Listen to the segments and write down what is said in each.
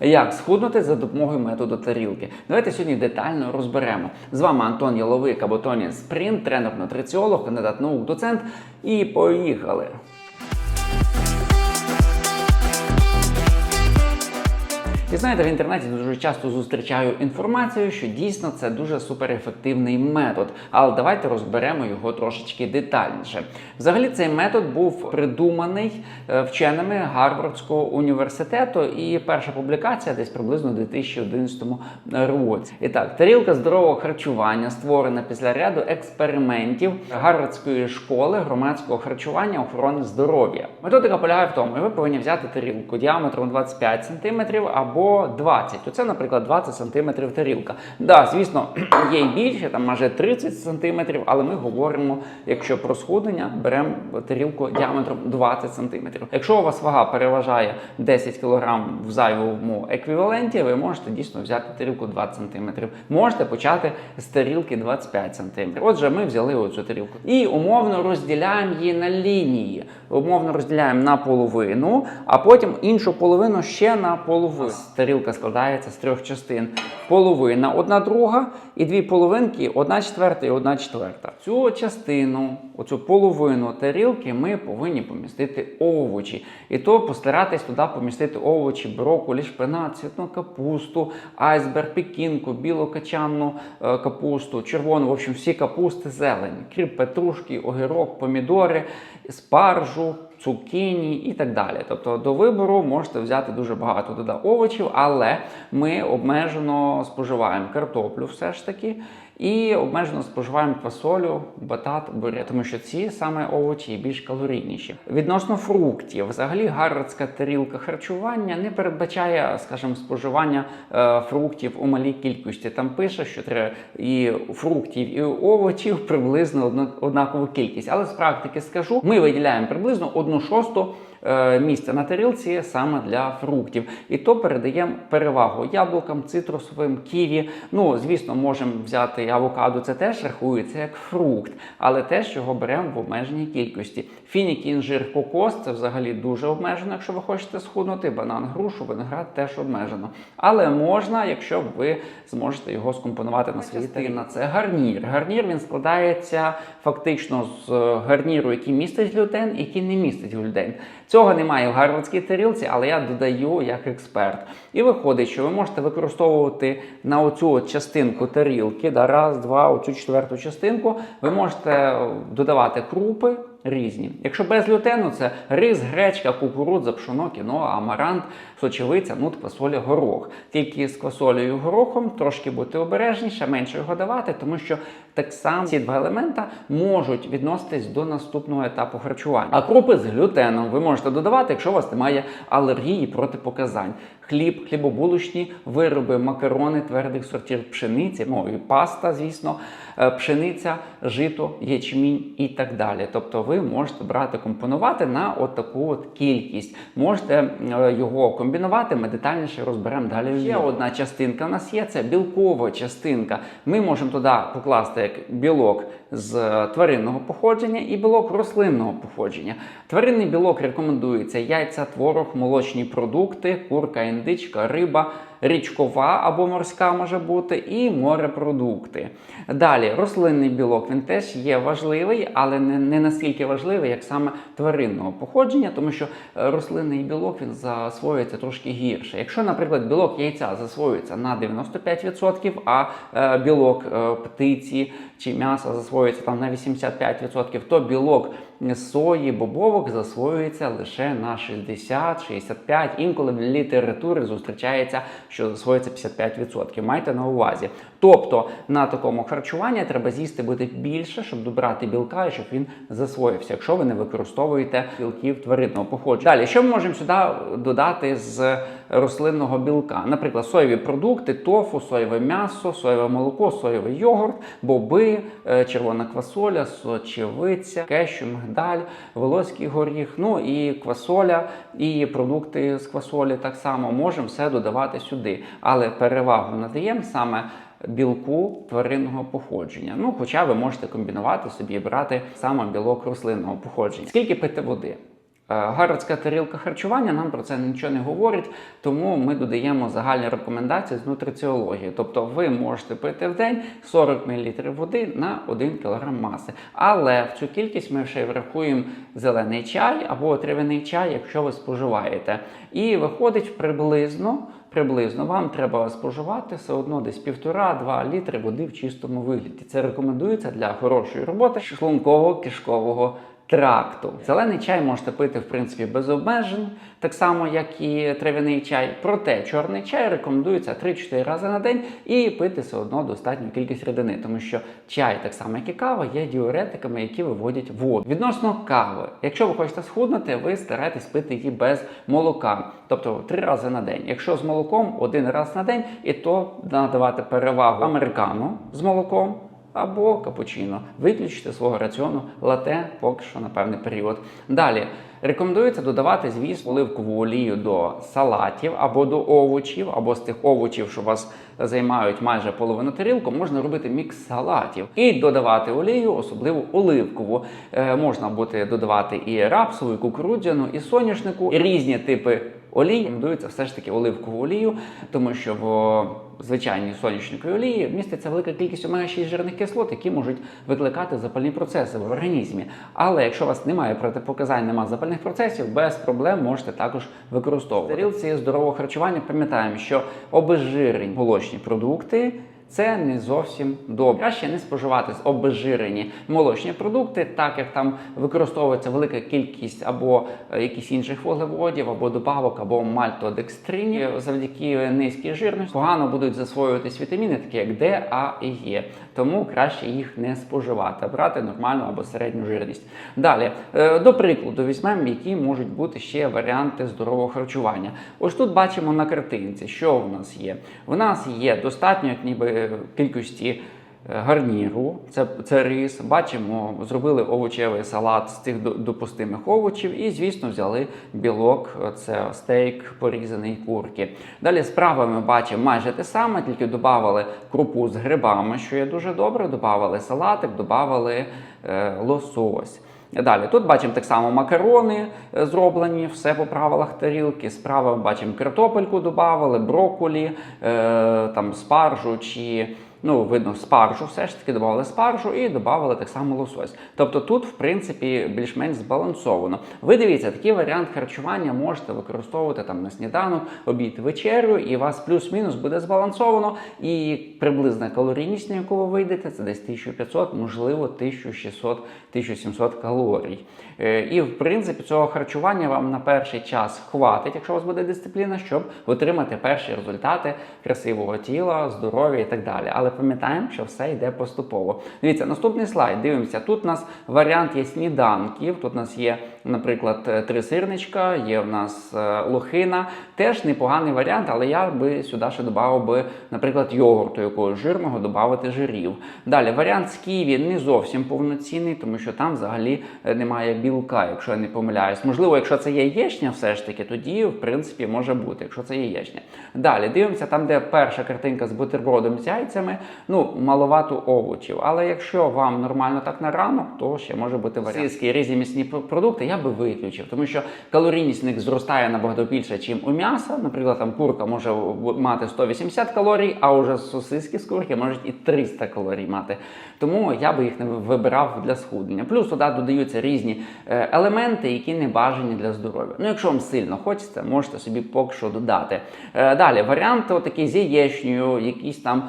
Як схуднути за допомогою методу тарілки? Давайте сьогодні детально розберемо. З вами Антон Яловик або Тоні Спринт, тренер-нутриціолог, кандидат наук, доцент. І поїхали! І знаєте, в інтернеті дуже часто зустрічаю інформацію, що дійсно це дуже суперефективний метод. Але давайте розберемо його трошечки детальніше. Взагалі, цей метод був придуманий е, вченими Гарвардського університету, і перша публікація десь приблизно у 2011 році. І так, тарілка здорового харчування створена після ряду експериментів Гарвардської школи громадського харчування охорони здоров'я. Методика полягає в тому, що ви повинні взяти тарілку діаметром 25 см або 20. Оце, наприклад, 20 см тарілка. Да, звісно, є й більше, там майже 30 см, але ми говоримо, якщо про схуднення, беремо тарілку діаметром 20 см. Якщо у вас вага переважає 10 кг в зайвому еквіваленті, ви можете дійсно взяти тарілку 20 см. Можете почати з тарілки 25 см. Отже, ми взяли оцю тарілку і умовно розділяємо її на лінії. Умовно розділяємо на половину, а потім іншу половину ще на половину. Тарілка складається з трьох частин: половина, одна друга, і дві половинки, одна четверта і одна четверта. Цю частину, оцю половину тарілки, ми повинні помістити овочі. І то постаратись туди помістити овочі, брокколі, шпинат, цвітну капусту, айсберг, пекінку, білу качанну е, капусту, червону, в общем, всі капусти зелені, кріп петрушки, огірок, помідори, спаржу, цукіні і так далі. Тобто до вибору можете взяти дуже багато туди овочів, але ми обмежено споживаємо картоплю все ж таки. І обмежено споживаємо фасолю, батат, буря, тому що ці саме овочі більш калорійніші. Відносно фруктів, взагалі гарвардська тарілка харчування не передбачає, скажімо, споживання е, фруктів у малій кількості. Там пише, що треба і фруктів, і овочів приблизно одна- однакову кількість. Але з практики скажу, ми виділяємо приблизно одну шосту е, місця на тарілці саме для фруктів. І то передаємо перевагу яблукам, цитрусовим, ківі. Ну, звісно, можемо взяти і авокадо, це теж рахується як фрукт, але теж його беремо в обмеженій кількості. Фінік, інжир, кокос це взагалі дуже обмежено, якщо ви хочете схуднути. Банан, грушу, виноград теж обмежено. Але можна, якщо ви зможете його скомпонувати на своїй тарілці. Це гарнір. Гарнір він складається фактично з гарніру, який містить глютен, який не містить глютен. Цього немає в гарвардській тарілці, але я додаю як експерт. І виходить, що ви можете використовувати на оцю от частинку тарілки, да, раз, два, оцю четверту частинку, ви можете е, додавати крупи. Різні. Якщо без глютену, це рис, гречка, кукурудза, пшоно, кіно, амарант, сочевиця, нут, квасоля, горох. Тільки з квасолею і горохом трошки бути обережніше, менше його давати, тому що так само ці два елемента можуть відноситись до наступного етапу харчування. А крупи з глютеном ви можете додавати, якщо у вас немає алергії протипоказань. Хліб, хлібобулочні вироби, макарони твердих сортів пшениці, ну і паста, звісно, пшениця, жито, ячмінь і так далі. Тобто ви можете брати, компонувати на от таку от кількість. Можете е, його комбінувати, ми детальніше розберемо далі. Ще одна частинка у нас є це білкова частинка. Ми можемо туди покласти як білок з е, тваринного походження і білок рослинного походження. Тваринний білок рекомендується яйця, творог, молочні продукти, курка, індичка, риба, річкова або морська може бути, і морепродукти. Далі, рослинний білок він теж є важливий, але не, не настільки важливий, як саме тваринного походження, тому що е, рослинний білок він засвоюється трошки гірше. Якщо, наприклад, білок яйця засвоюється на 95%, а е, білок е, птиці чи м'яса засвоюється там на 85%, то білок сої, бобовок засвоюється лише на 60-65%. Інколи в літературі зустрічається, що засвоюється 55%. Майте на увазі. Тобто на такому харчуванні треба з'їсти буде більше, щоб добрати білка і щоб він засвоївся, якщо ви не використовуєте білків тваринного походження. Далі, що ми можемо сюди додати з рослинного білка? Наприклад, соєві продукти, тофу, соєве м'ясо, соєве молоко, соєвий йогурт, боби, е, червона квасоля, сочевиця, кещу, мигдаль, волоський горіх, ну і квасоля, і продукти з квасолі так само можемо все додавати сюди. Але перевагу надаємо саме білку тваринного походження. Ну, хоча ви можете комбінувати собі і брати саме білок рослинного походження. Скільки пити води? Е, Гарвардська тарілка харчування нам про це нічого не говорить, тому ми додаємо загальні рекомендації з нутриціології. Тобто ви можете пити в день 40 мл води на 1 кг маси. Але в цю кількість ми ще й врахуємо зелений чай або травяний чай, якщо ви споживаєте. І виходить приблизно. Приблизно вам треба споживати все одно десь 1,5-2 літри води в чистому вигляді. Це рекомендується для хорошої роботи шлунково-кишкового тракту. Зелений чай можете пити в принципі без обмежень, так само як і трав'яний чай. Проте чорний чай рекомендується 3-4 рази на день і пити все одно достатню кількість рідини, тому що чай, так само як і кава, є діуретиками, які виводять воду. Відносно кави, якщо ви хочете схуднути, ви старайтесь пити її без молока, тобто 3 рази на день. Якщо з молоком один раз на день, і то надавати перевагу американу з молоком або капучино. Виключити свого раціону лате поки що на певний період. Далі рекомендується додавати, звісно, оливкову олію до салатів або до овочів, або з тих овочів, що вас займають майже половину тарілку, можна робити мікс салатів і додавати олію, особливо оливкову. Е, можна буде додавати і рапсову, і кукурудзяну, і соняшнику, і різні типи. Олій рекомендується все ж таки оливкову олію, тому що в звичайній сонячниковій олії міститься велика кількість омега-6 жирних кислот, які можуть викликати запальні процеси в організмі. Але якщо у вас немає протипоказань, немає запальних процесів, без проблем можете також використовувати. В тарілці здорового харчування пам'ятаємо, що обезжирені молочні продукти. Це не зовсім добре. Краще не споживати обезжирені молочні продукти, так як там використовується велика кількість або е, якісь інших вуглеводів, або добавок, або мальтодекстринів. Завдяки низькій жирності погано будуть засвоюватись вітаміни, такі як Д, А і Е. Тому краще їх не споживати, а брати нормальну або середню жирність. Далі, е, до прикладу, візьмемо, які можуть бути ще варіанти здорового харчування. Ось тут бачимо на картинці, що в нас є. В нас є достатньо, як ніби кількості е, гарніру, це, це рис. Бачимо, зробили овочевий салат з цих допустимих овочів, і, звісно, взяли білок, це стейк порізаний курки. Далі справа ми бачимо майже те саме, тільки додавали крупу з грибами, що є дуже добре. Додавали салатик, додавали е, лосось. Далі тут бачимо так само макарони е, зроблені, все по правилах тарілки. Справа бачимо картопельку додавали, брокколі, е, там спаржу чи. Ну, видно, спаржу все ж таки додавали спаржу і додавали так само лосось. Тобто тут, в принципі, більш-менш збалансовано. Ви дивіться, такий варіант харчування можете використовувати там на сніданок, обід, вечерю, і у вас плюс-мінус буде збалансовано. І приблизна калорійність, на яку ви вийдете, це десь 1500, можливо, 1600-1700 калорій. Е, І в принципі цього харчування вам на перший час хватить, якщо у вас буде дисципліна, щоб отримати перші результати красивого тіла, здоров'я і так далі. Але пам'ятаємо, що все йде поступово. Дивіться, наступний слайд. Дивимося. Тут у нас варіант є сніданків. Тут у нас є, наприклад, е, три сирничка, є в нас е, лохина. Теж непоганий варіант, але я би сюди ще додав би, наприклад, йогурту якогось жирного, додати жирів. Далі варіант з ківі не зовсім повноцінний, тому що там взагалі е, немає білка, якщо я не помиляюсь. Можливо, якщо це яєчня, все ж таки, тоді в принципі може бути, якщо це яєчня. Далі дивимося, там, де перша картинка з бутербродом з яйцями, ну маловато овочів. Але якщо вам нормально так на ранок, то ще може бути варіант. Сільські різні м'ясні пр- продукти я би виключив, тому що калорійність в них зростає набагато більше, ніж у м'яса. Наприклад, там курка може мати 180 калорій, а уже сосиски з курки можуть і 300 калорій мати. Тому я би їх не вибирав для схуднення. Плюс туди додаються різні е, елементи, які не бажані для здоров'я. Ну, якщо вам сильно хочеться, можете собі поки що додати. Е, Далі варіанти отакі з яєчнею, якийсь там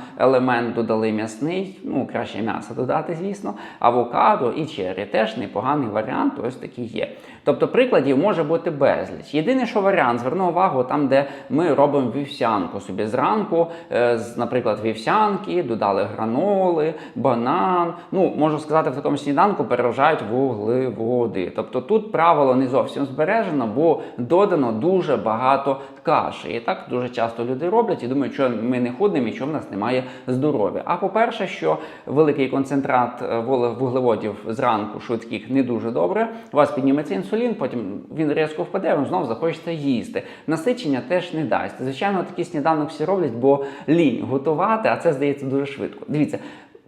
елемент додали м'ясний, ну краще м'ясо додати, звісно, авокадо і чері. Теж непоганий варіант, ось такий є. Тобто прикладів може бути безліч. Єдине, що варіант, зверну увагу там, де ми робимо вівсянку собі зранку, е, наприклад, вівсянки, додали граноли, банан. Ну, можу сказати, в такому сніданку переважають вуглеводи. Тобто тут правило не зовсім збережено, бо додано дуже багато каші. І так дуже часто люди роблять і думають, що ми не худнемо і що в нас немає здоров'я. А по-перше, що великий концентрат е, вуглеводів зранку швидких не дуже добре. У вас підніметься інсулін, потім він різко впаде, вам знову захочеться їсти. Насичення теж не дасть. Звичайно, такий сніданок всі роблять, бо лінь готувати, а це здається дуже швидко. Дивіться.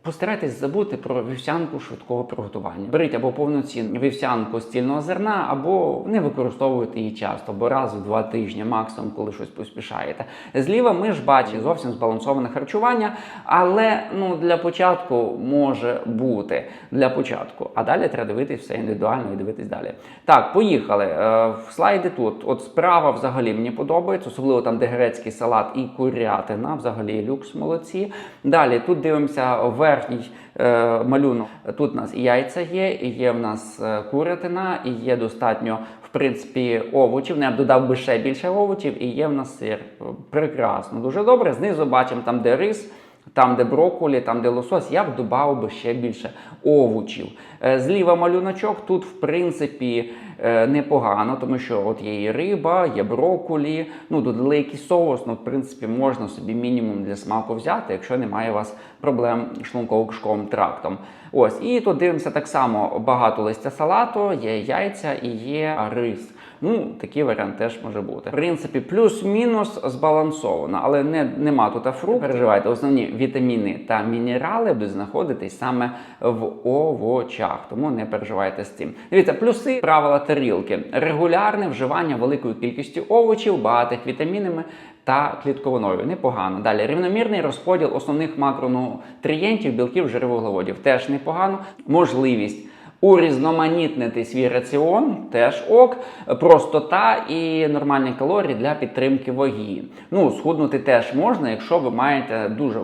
Постарайтесь забути про вівсянку швидкого приготування. Беріть або повноцінну вівсянку з цільного зерна, або не використовуйте її часто, або раз в два тижні, максимум, коли щось поспішаєте. Зліва ми ж бачимо зовсім збалансоване харчування, але ну для початку може бути для початку. А далі треба дивитись все індивідуально і дивитись далі. Так, поїхали. Е, слайди тут. От справа взагалі мені подобається, особливо там, де грецький салат і курятина, взагалі люкс молодці. Далі тут дивимося верхній е, малюнок. Тут у нас і яйця є, і є в нас е, курятина, і є достатньо. В принципі, овочів, Не я б додав би ще більше овочів, і є в нас сир. Прекрасно, дуже добре. Знизу бачимо там, де рис, там, де брокколі, там, де лосось, я б додав би ще більше овочів. Е, Зліва малюночок тут, в принципі, е, непогано, тому що от є і риба, є брокколі, ну додали якийсь соус, ну в принципі можна собі мінімум для смаку взяти, якщо немає у вас проблем з шлунково-кишковим трактом. Ось, і тут дивимося так само багато листя салату, є яйця і є рис. Ну, такий варіант теж може бути. В принципі, плюс-мінус збалансовано, але не, нема тут фруктів. Переживайте, основні вітаміни та мінерали будуть знаходитись саме в овочах, тому не переживайте з цим. Дивіться, плюси правила тарілки: регулярне вживання великої кількості овочів, багатих вітамінами. Та клітковиною непогано. Далі рівномірний розподіл основних макронутрієнтів, білків, жирів, вуглеводів. Теж непогано. Можливість урізноманітнити свій раціон, теж ок, простота і нормальні калорії для підтримки ваги. Ну, схуднути теж можна, якщо ви маєте дуже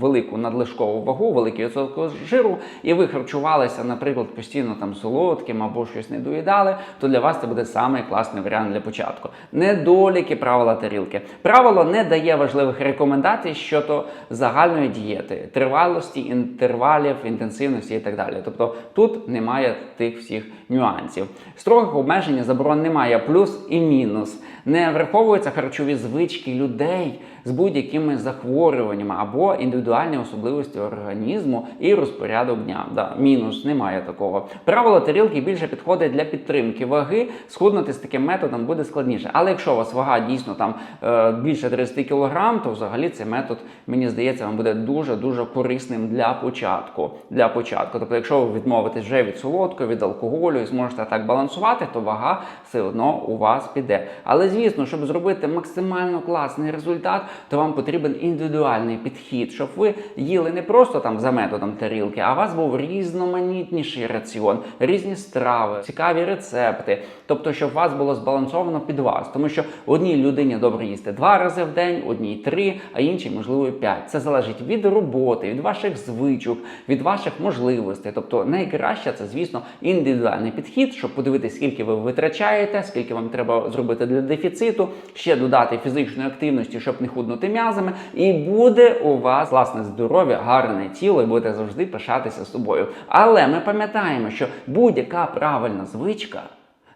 велику надлишкову вагу, великий відсоток жиру, і ви харчувалися, наприклад, постійно там солодким або щось не доїдали, то для вас це буде самий класний варіант для початку. Недоліки правила тарілки. Правило не дає важливих рекомендацій щодо загальної дієти, тривалості, інтервалів, інтенсивності і так далі. Тобто тут немає тих всіх нюансів. Строгих обмежень заборон немає, плюс і мінус. Не враховуються харчові звички людей з будь-якими захворюваннями або індивідуальні особливості організму і розпорядок дня. Да, мінус немає такого. Правило тарілки більше підходить для підтримки ваги. Схуднути з таким методом буде складніше. Але якщо у вас вага дійсно там е, більше 30 кг, то взагалі цей метод, мені здається, вам буде дуже дуже корисним для початку. Для початку. Тобто, якщо ви відмовитесь вже від солодкого, від алкоголю і зможете так балансувати, то вага все одно у вас піде. Але звісно, щоб зробити максимально класний результат, то вам потрібен індивідуальний підхід, щоб ви їли не просто там за методом тарілки, а у вас був різноманітніший раціон, різні страви, цікаві рецепти. Тобто, щоб у вас було збалансовано під вас, тому що одній людині добре їсти два рази в день, одній три, а іншій, можливо, п'ять. Це залежить від роботи, від ваших звичок, від ваших можливостей. Тобто, найкраще це, звісно, індивідуальний підхід, щоб подивитися, скільки ви витрачаєте, скільки вам треба зробити для дефіциту, ще додати фізичної активності, щоб не худнути м'язами, і буде у вас власне здоров'я, гарне тіло, і будете завжди пишатися собою. Але ми пам'ятаємо, що будь-яка правильна звичка.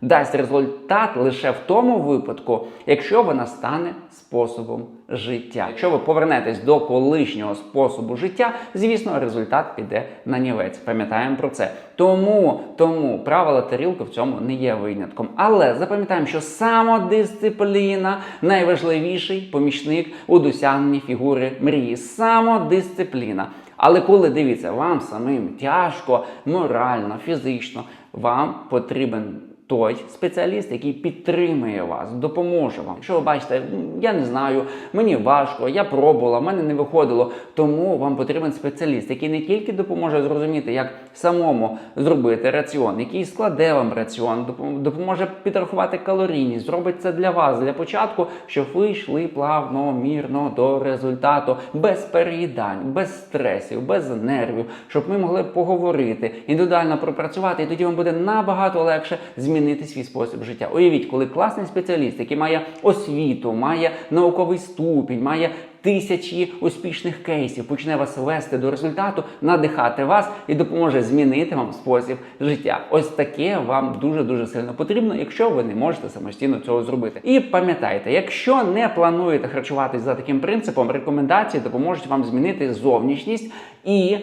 Дасть результат лише в тому випадку, якщо вона стане способом життя. Якщо ви повернетесь до колишнього способу життя, звісно, результат піде на нівець. Пам'ятаємо про це. Тому, тому правила тарілки в цьому не є винятком. Але запам'ятаємо, що самодисципліна найважливіший помічник у досягненні фігури мрії. Самодисципліна. Але коли дивіться, вам самим тяжко, морально, фізично, вам потрібен той спеціаліст, який підтримує вас, допоможе вам. Якщо ви бачите, я не знаю, мені важко, я пробувала, в мене не виходило. Тому вам потрібен спеціаліст, який не тільки допоможе зрозуміти, як самому зробити раціон, який складе вам раціон, допоможе підрахувати калорійність, зробить це для вас для початку, щоб ви йшли плавно, мірно до результату, без переїдань, без стресів, без нервів, щоб ми могли поговорити, індивідуально пропрацювати, і тоді вам буде набагато легше змінити свій спосіб життя. Уявіть, коли класний спеціаліст, який має освіту, має науковий ступінь, має тисячі успішних кейсів, почне вас вести до результату, надихати вас і допоможе змінити вам спосіб життя. Ось таке вам дуже дуже сильно потрібно, якщо ви не можете самостійно цього зробити. І пам'ятайте, якщо не плануєте харчуватись за таким принципом, рекомендації допоможуть вам змінити зовнішність і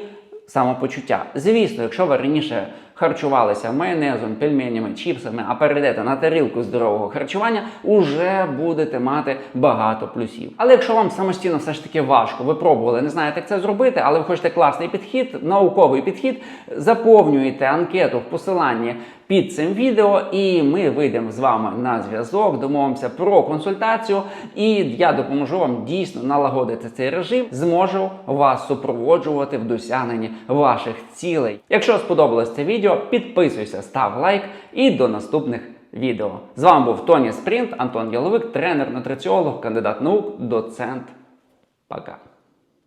самопочуття. Звісно, якщо ви раніше харчувалися майонезом, пельменями, чіпсами, а перейдете на тарілку здорового харчування, уже будете мати багато плюсів. Але якщо вам самостійно все ж таки важко, ви пробували, не знаєте, як це зробити, але ви хочете класний підхід, науковий підхід, заповнюєте анкету в посиланні під цим відео, і ми вийдемо з вами на зв'язок, домовимося про консультацію, і я допоможу вам дійсно налагодити цей режим, зможу вас супроводжувати в досягненні ваших цілей. Якщо сподобалось це відео, підписуйся, став лайк і до наступних відео. З вами був Тоні Спринт, Антон Яловик, тренер, нутриціолог, кандидат наук, доцент. Пока.